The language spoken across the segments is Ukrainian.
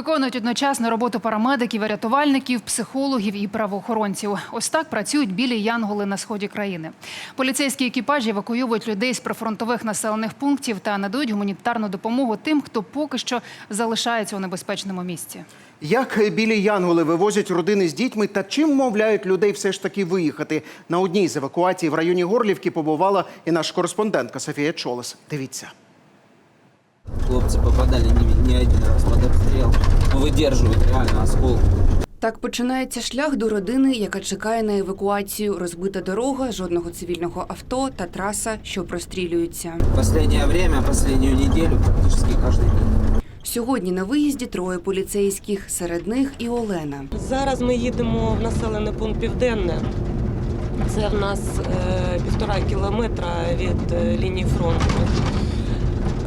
Виконують одночасно роботу парамедиків, рятувальників, психологів і правоохоронців. Ось так працюють білі янголи на сході країни. Поліцейські екіпажі евакуюють людей з прифронтових населених пунктів та надають гуманітарну допомогу тим, хто поки що залишається у небезпечному місці. Як білі янголи вивозять родини з дітьми та чим вмовляють людей все ж таки виїхати? На одній з евакуацій в районі Горлівки побувала і наша кореспондентка Софія Чолес. Дивіться. Хлопцы попадали не, не один раз под обстрел. Ну, выдерживают реально осколки. Так починається шлях до родини, яка чекає на евакуацію. Розбита дорога, жодного цивільного авто та траса, що прострілюються. Последнее время, последнюю неделю практически каждый день. Сьогодні на виїзді троє поліцейських, серед них і Олена. Зараз ми їдемо в населений пункт Південне. Це в нас е, півтора кілометра від е, лінії фронту.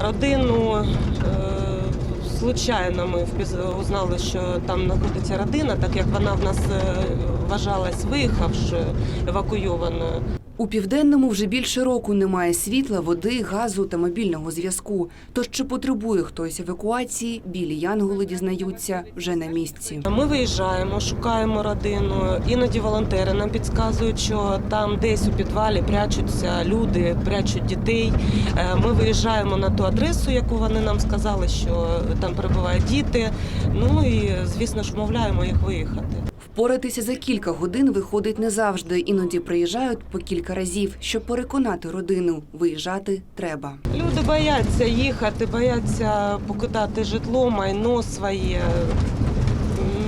Родину звичайно случайно ми узнали, що там знаходиться родина, так як вона в нас е, вважалась виїхавши евакуйованою. У південному вже більше року немає світла, води, газу та мобільного зв'язку. Тож чи потребує хтось евакуації, білі янголи дізнаються вже на місці. Ми виїжджаємо, шукаємо родину. Іноді волонтери нам підказують, що там десь у підвалі прячуться люди, прячуть дітей. Е, Ми виїжджаємо на ту адресу, яку вони нам сказали, що там перебувають діти. Ну і звісно ж вмовляємо їх виїхати. Впоратися за кілька годин виходить не завжди. Іноді приїжджають по кілька разів. Щоб переконати родину, виїжджати треба. Люди бояться їхати, бояться покидати житло, майно своє.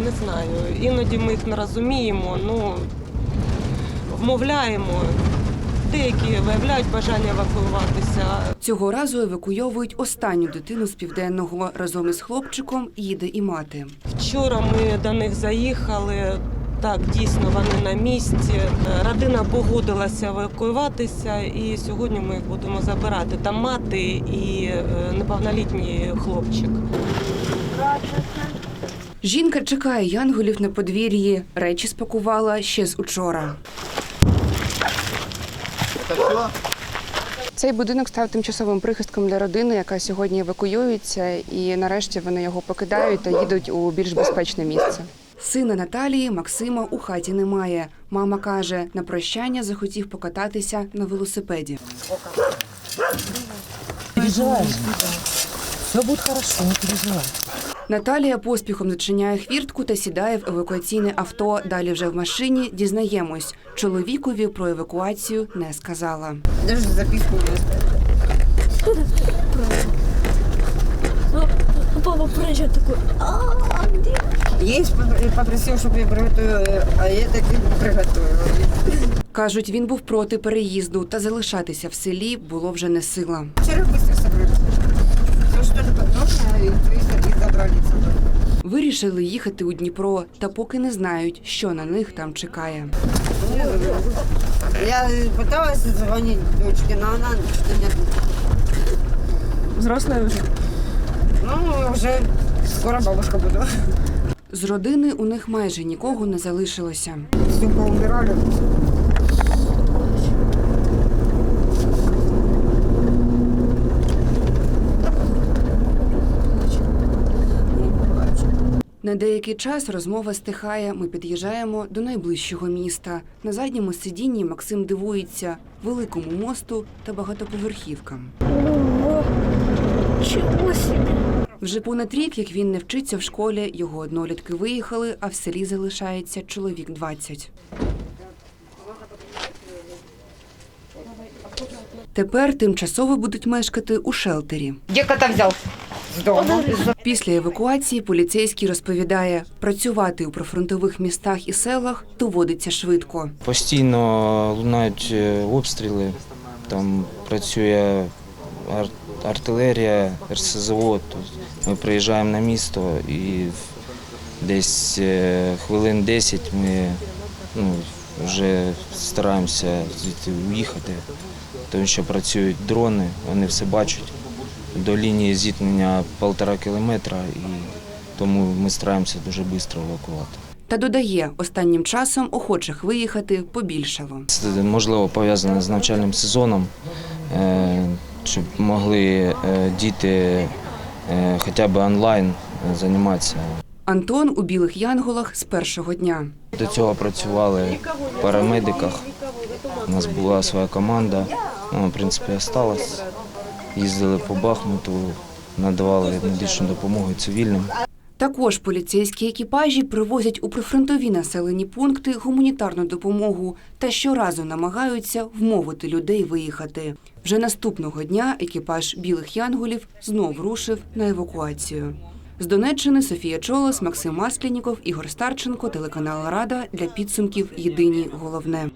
Не знаю. Іноді ми їх не розуміємо, ну вмовляємо. Деякі виявляють бажання евакуюватися. Цього разу евакуйовують останню дитину з південного. Разом із хлопчиком їде і мати. Вчора ми до них заїхали. Так, дійсно, вони на місці. Родина погодилася евакуюватися, і сьогодні ми їх будемо забирати. Там мати і е, неповнолітній хлопчик. Жінка чекає янголів на подвір'ї. Речі спакувала ще з учора. Цей будинок став тимчасовим прихистком для родини, яка сьогодні евакуюється, і нарешті вони його покидають та їдуть у більш безпечне місце. Сина Наталії Максима у хаті немає. Мама каже, на прощання захотів покататися на велосипеді. Наталія поспіхом зачиняє хвіртку та сідає в евакуаційне авто. Далі вже в машині дізнаємось. Чоловікові про евакуацію не сказала. Даже записку не Ну, папа приезжает такой, а где? Есть попр- попросил, я приготовила, а я так и не. Кажуть, він був проти переїзду, та залишатися в селі було вже не сила. Быстро собрались. И приехали и забрали. Вирішили їхати у Дніпро, та поки не знають, що на них там чекає. Я пыталась звонить дочке, но она что нет. Взрослая уже. Ну, уже скоро бабушка буду. З родини у них майже нікого не залишилося. Все поумирали. На деякий час розмова стихає. Ми під'їжджаємо до найближчого міста. На задньому сидінні Максим дивується великому мосту та багатоповерхівкам. Ого, чего себе. Вже понад рік, як він не вчиться в школі, його однолітки виїхали, а в селі залишається чоловік 20. Тепер тимчасово будуть мешкати у шелтері. Где кота взял? Дома. Після евакуації поліцейський розповідає, працювати у прифронтових містах і селах доводиться швидко. Постійно лунають е, обстріли, там працює ар- артилерія, РСЗО. Ми приїжджаємо на місто і десь е, хвилин 10 ми ну, вже стараємося звідти уїхати, тому що працюють дрони, вони все бачать. До лінії зіткнення півтора кілометра, і тому ми стараємося дуже швидко евакувати. Та додає, останнім часом охочих виїхати побільшало. Це можливо пов'язане з навчальним сезоном, е, щоб могли е, діти е, хоча б онлайн займатися. Антон у білих янголах з першого дня. До цього працювали в парамедиках. У нас була своя команда. Ну, в принципі, осталась. Їздили по Бахмуту, надавали медичну допомогу цивільним. Також поліцейські екіпажі привозять у прифронтові населені пункти гуманітарну допомогу та щоразу намагаються вмовити людей виїхати. Вже наступного дня екіпаж білих янголів знов рушив на евакуацію. З Донеччини Софія Чолос, Максим Масленіков, Ігор Старченко, телеканал Рада для підсумків Єдині головне.